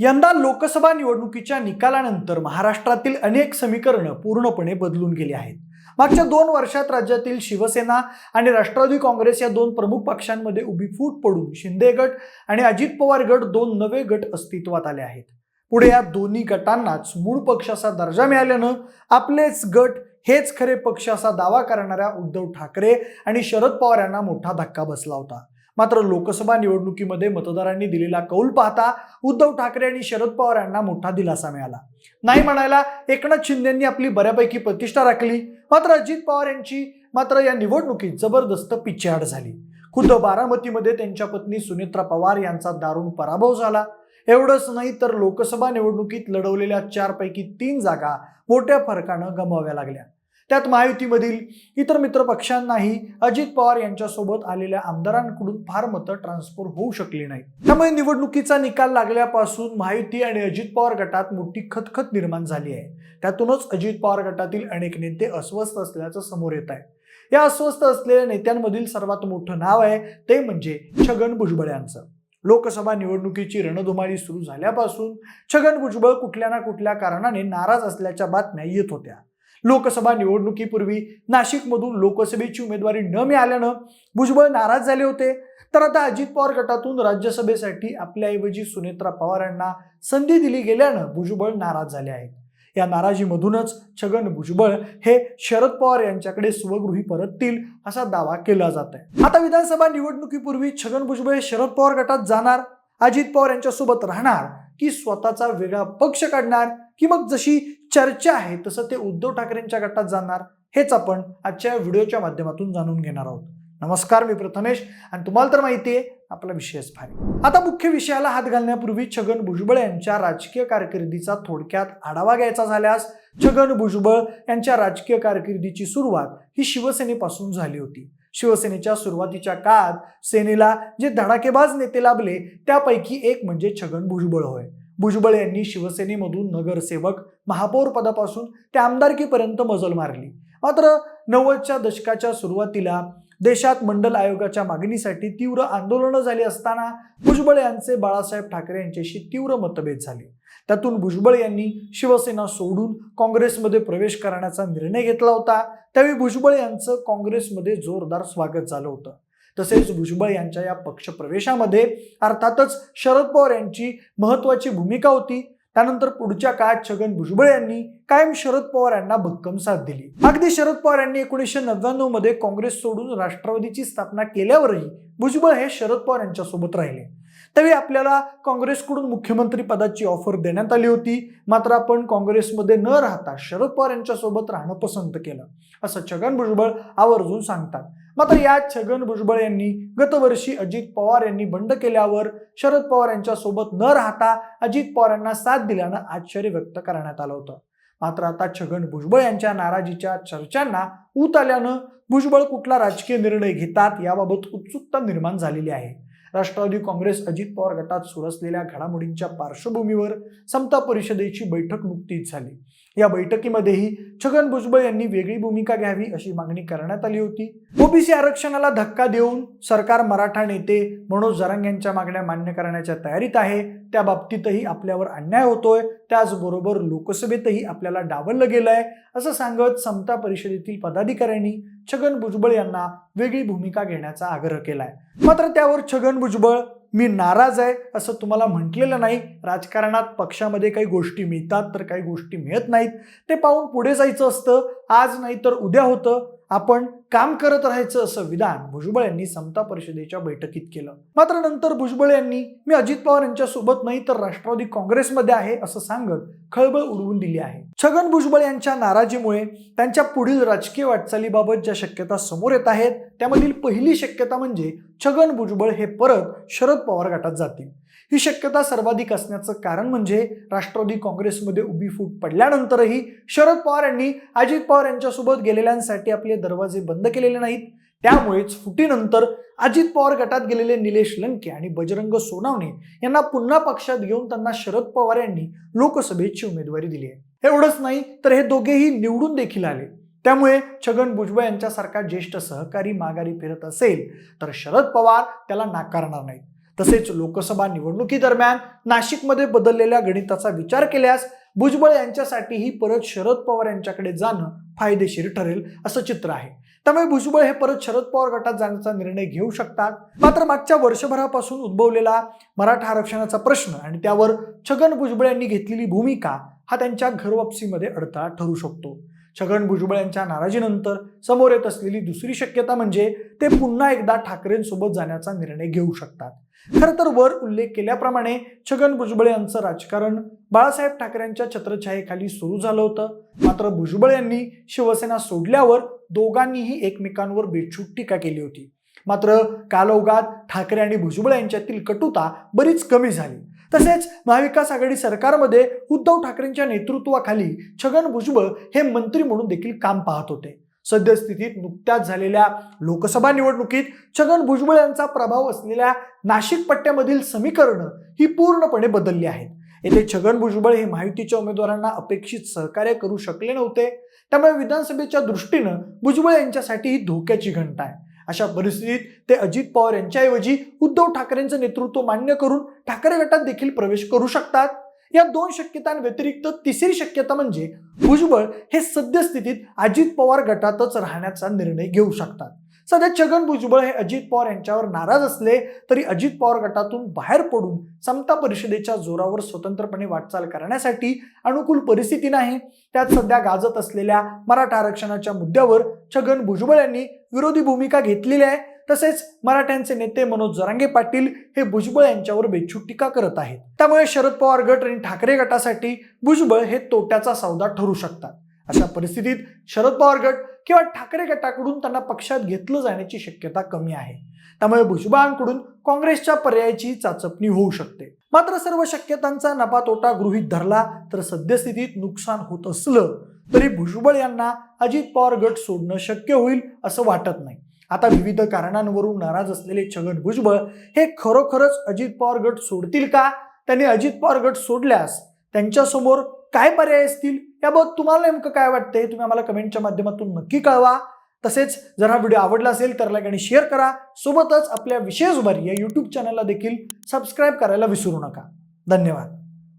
यंदा लोकसभा निवडणुकीच्या निकालानंतर महाराष्ट्रातील अनेक समीकरणं पूर्णपणे बदलून गेली आहेत. मागच्या दोन वर्षात राज्यातील शिवसेना आणि राष्ट्रवादी काँग्रेस या दोन प्रमुख पक्षांमध्ये उभी फूट पडून शिंदे गट आणि अजित पवार गट दोन नवे गट अस्तित्वात आले आहेत. पुढे या दोन्ही गटांनाच मूळ पक्षाचा दर्जा मिळाल्यानं आपलेच गट हेच खरे पक्ष असा दावा करणाऱ्या उद्धव ठाकरे आणि शरद पवार यांना मोठा धक्का बसला होता. मात्र लोकसभा निवडणुकीमध्ये मतदारांनी दिलेला कौल पाहता उद्धव ठाकरे आणि शरद पवार यांना मोठा दिलासा मिळाला. नाही म्हणायला एकनाथ शिंदेंनी आपली बऱ्यापैकी प्रतिष्ठा राखली. मात्र अजित पवार यांची मात्र या निवडणुकीत जबरदस्त पिछेहाट झाली. खुद्द बारामतीमध्ये त्यांच्या पत्नी सुनेत्रा पवार यांचा दारुण पराभव झाला. एवढंच नाही तर लोकसभा निवडणुकीत लढवलेल्या चारपैकी तीन जागा मोठ्या फरकानं गमवाव्या लागल्या. त्यात महायुतीमधील इतर मित्र पक्षांनाही अजित पवार यांच्यासोबत आलेल्या आमदारांकडून फार मतं ट्रान्सफर होऊ शकली नाही त्यामुळे निवडणुकीचा निकाल लागल्यापासून महायुती आणि अजित पवार गटात मोठी खतखत निर्माण झाली आहे. त्यातूनच अजित पवार गटातील अनेक नेते अस्वस्थ असल्याचं समोर येत आहे. या अस्वस्थ असलेल्या नेत्यांमधील सर्वात मोठं नाव आहे ते म्हणजे छगन भुजबळ यांचं. लोकसभा निवडणुकीची रणधुमाळी सुरू झाल्यापासून छगन भुजबळ कुठल्या ना कुठल्या कारणाने नाराज असल्याच्या बातम्या येत होत्या. लोकसभा निवडणुकीपूर्वी नाशिकमधून लोकसभेची उमेदवारी न मिळाल्यानं भुजबळ नाराज झाले होते. तर आता अजित पवार गटातून राज्यसभेसाठी आपल्याऐवजी सुनेत्रा पवार यांना संधी दिली गेल्यानं भुजबळ नाराज झाले आहेत. या नाराजीमधूनच छगन भुजबळ हे शरद पवार यांच्याकडे स्वगृही परततील असा दावा केला जात आहे. आता विधानसभा निवडणुकीपूर्वी छगन भुजबळ हे शरद पवार गटात जाणार अजित पवार यांच्यासोबत राहणार की स्वतःचा वेगळा पक्ष काढणार की मग जशी चर्चा आहे तसं ते उद्धव ठाकरेंच्या गटात जाणार हेच आपण आजच्या व्हिडिओच्या माध्यमातून जाणून घेणार आहोत. नमस्कार मी प्रथमेश आणि तुम्हाला तर माहिती आहे आपला विषयच भारी. आता मुख्य विषयाला हात घालण्यापूर्वी छगन भुजबळ यांच्या राजकीय कारकिर्दीचा थोडक्यात आढावा घ्यायचा झाल्यास छगन भुजबळ यांच्या राजकीय कारकिर्दीची सुरुवात ही शिवसेनेपासून झाली होती. शिवसेनेच्या सुरुवातीच्या काळात सेनेला जे धडाकेबाज नेते लाभले त्यापैकी एक म्हणजे छगन भुजबळ होय. भुजबळ यांनी शिवसेनेमधून नगरसेवक महापौर पदापासून ते आमदारकीपर्यंत मजल मारली. मात्र नव्वदच्या दशकाच्या सुरुवातीला देशात मंडल आयोगाच्या मागणीसाठी तीव्र आंदोलनं झाली असताना भुजबळ यांचे बाळासाहेब ठाकरे यांच्याशी तीव्र मतभेद झाले. त्यातून भुजबळ यांनी शिवसेना सोडून काँग्रेसमध्ये प्रवेश करण्याचा निर्णय घेतला होता. त्यावेळी भुजबळ यांचं काँग्रेसमध्ये जोरदार स्वागत झालं होतं. तसेच भुजबळ यांच्या या पक्षप्रवेशामध्ये अर्थातच शरद पवार यांची महत्वाची भूमिका होती. त्यानंतर पुढच्या काळात छगन भुजबळ यांनी कायम शरद पवार यांना भक्कम साथ दिली. अगदी शरद पवार यांनी एकोणीसशे नव्याण्णवमध्ये काँग्रेस सोडून राष्ट्रवादीची स्थापना केल्यावरही भुजबळ हे शरद पवार यांच्यासोबत राहिले. त्यावेळी आपल्याला काँग्रेसकडून मुख्यमंत्री पदाची ऑफर देण्यात आली होती. मात्र आपण काँग्रेसमध्ये न राहता शरद पवार यांच्यासोबत राहणं पसंत केलं असं छगन भुजबळ आवर्जून सांगतात. मात्र यात छगन भुजबळ यांनी गतवर्षी अजित पवार यांनी बंड केल्यावर शरद पवार यांच्यासोबत न राहता अजित पवार यांना साथ दिल्यानं आश्चर्य व्यक्त करण्यात आलं होतं. मात्र आता छगन भुजबळ यांच्या नाराजीच्या चर्चांना ऊत आल्यानं भुजबळ कुठला राजकीय निर्णय घेतात याबाबत उत्सुकता निर्माण झालेली आहे. राष्ट्रवादी काँग्रेस अजित पवार गटात सुरू असलेल्या घडामोडींच्या पार्श्वभूमीवर समता परिषदेची बैठक नुकतीच झाली. या बैठकीमध्येही छगन भुजबळ यांनी वेगळी भूमिका घ्यावी अशी मागणी करण्यात आली होती. ओबीसी आरक्षणाला धक्का देऊन सरकार मराठा नेते मनोज जरांग यांच्या मागण्या मान्य करण्याच्या तयारीत आहे. त्या बाबतीतही आपल्यावर अन्याय होतोय. त्याचबरोबर लोकसभेतही आपल्याला डावललं गेलंय. असं सांगत समता परिषदेतील पदाधिकाऱ्यांनी छगन भुजबळ यांना वेगळी भूमिका घेण्याचा आग्रह केलाय. मात्र त्यावर छगन भुजबळ मी नाराज आहे असं तुम्हाला म्हटलेलं नाही. राजकारणात पक्षामध्ये काही गोष्टी मिळतात तर काही गोष्टी मिळत नाहीत. ते पाहून पुढे जायचं असतं. आज नाही तर उद्या होतं. आपण काम करत राहायचं असं विधान भुजबळ यांनी समता परिषदेच्या बैठकीत केलं. मात्र नंतर भुजबळ यांनी मी अजित पवार यांच्यासोबत नाही तर राष्ट्रवादी काँग्रेसमध्ये आहे असं सांगत खळबळ उडवून दिली आहे. छगन भुजबळ यांच्या नाराजीमुळे त्यांच्या पुढील राजकीय वाटचालीबाबत ज्या शक्यता समोर येत आहेत त्यामधील पहिली शक्यता म्हणजे छगन भुजबळ हे परत शरद पवार गटात जातील. ही शक्यता सर्वाधिक असण्याचं कारण म्हणजे राष्ट्रवादी काँग्रेसमध्ये उभी फूट पडल्यानंतरही शरद पवार यांनी अजित पवार यांच्यासोबत गेलेल्यांसाठी आपले दरवाजे बंद केलेले नाहीत. त्यामुळेच फुटीनंतर अजित पवार गटात गेलेले निलेश लंके आणि बजरंग सोनावणे यांना पुन्हा पक्षात घेऊन त्यांना शरद पवार यांनी लोकसभेची उमेदवारी दिली आहे. एवढंच नाही तर हे दोघेही निवडून देखील आले. त्यामुळे छगन भुजबळ यांच्यासारखा ज्येष्ठ सहकारी माघारी फिरत असेल तर शरद पवार त्याला नाकारणार नाहीत. तसेच लोकसभा निवडणुकीदरम्यान नाशिकमध्ये बदललेल्या गणिताचा विचार केल्यास भुजबळ यांच्यासाठीही परत शरद पवार यांच्याकडे जाणं फायदेशीर ठरेल असं चित्र आहे. त्यामुळे भुजबळ हे परत शरद पवार गटात जाण्याचा निर्णय घेऊ शकतात. मात्र मागच्या वर्षभरापासून उद्भवलेला मराठा आरक्षणाचा प्रश्न आणि त्यावर छगन भुजबळ यांनी घेतलेली भूमिका हा त्यांच्या घरवापसीमध्ये अडथळा ठरू शकतो. छगन भुजबळ यांच्या नाराजीनंतर समोर येत असलेली दुसरी शक्यता म्हणजे ते पुन्हा एकदा ठाकरेंसोबत जाण्याचा निर्णय घेऊ शकतात. खरं तर वर उल्लेख केल्याप्रमाणे छगन भुजबळ यांचं राजकारण बाळासाहेब ठाकरेंच्या छत्रछायेखाली सुरू झालं होतं. मात्र भुजबळ यांनी शिवसेना सोडल्यावर दोघांनीही एकमेकांवर बेछूट टीका केली होती. मात्र कालौघात ठाकरे आणि भुजबळ यांच्यातील कटुता बरीच कमी झाली. तसेच महाविकास आघाडी सरकारमध्ये उद्धव ठाकरेंच्या नेतृत्वाखाली छगन भुजबळ हे मंत्री म्हणून देखील काम पाहत होते. सद्यस्थितीत नुकत्याच झालेल्या लोकसभा निवडणुकीत छगन भुजबळ यांचा प्रभाव असलेल्या नाशिक पट्ट्यामधील समीकरणं ही पूर्णपणे बदलली आहेत. येथे छगन भुजबळ हे माहितीच्या उमेदवारांना अपेक्षित सहकार्य करू शकले नव्हते. त्यामुळे विधानसभेच्या दृष्टीनं भुजबळ यांच्यासाठी ही धोक्याची घंटा आहे. अशा परिस्थितीत ते अजित पवार यांच्याऐवजी उद्धव ठाकरेंचं नेतृत्व मान्य करून ठाकरे गटात देखील प्रवेश करू शकतात. या दोन शक्यतांव्यतिरिक्त तिसरी शक्यता म्हणजे भुजबळ हे सद्यस्थितीत अजित पवार गटातच राहण्याचा निर्णय घेऊ शकतात. सध्या छगन भुजबळ हे अजित पवार यांच्यावर नाराज असले तरी अजित पवार गटातून बाहेर पडून समता परिषदेच्या जोरावर स्वतंत्रपणे वाटचाल करण्यासाठी अनुकूल परिस्थिती नाही. त्यात सध्या गाजत असलेल्या मराठा आरक्षणाच्या मुद्द्यावर छगन भुजबळ यांनी विरोधी भूमिका घेतलेली आहे. तसेच मराठ्यांचे नेते मनोज जरांगे पाटील हे भुजबळ यांच्यावर बेछूट टीका करत आहेत. त्यामुळे शरद पवार गट आणि ठाकरे गटासाठी भुजबळ हे तोट्याचा सौदा ठरू शकतात. अशा परिस्थितीत शरद पवार गट किंवा ठाकरे गटाकडून त्यांना पक्षात घेतलं जाण्याची शक्यता कमी आहे. त्यामुळे भुजबळांकडून काँग्रेसच्या पर्यायाची चाचपणी होऊ शकते. मात्र सर्व शक्यतांचा नफा तोटा गृहीत धरला तर सद्यस्थितीत नुकसान होत असलं तरी भुजबळ यांना अजित पवार गट सोडणं शक्य होईल असं वाटत नाही. आता विविध कारणांवरून नाराज असलेले छगन भुजबळ हे खरोखरच अजित पवार गट सोडतील का? त्यांनी अजित पवार गट सोडल्यास त्यांच्यासमोर काय पर्याय असतील? याबाबत तुम्हाला नेमकं काय वाटतंय? तुम्ही आम्हाला कमेंटच्या माध्यमातून नक्की कळवा. तसेच जर हा व्हिडिओ आवडला असेल तर लाईक आणि शेअर करा. सोबतच आपल्या विशेष उभारी या यूट्यूब चॅनलला देखील सबस्क्राईब करायला विसरू नका. धन्यवाद.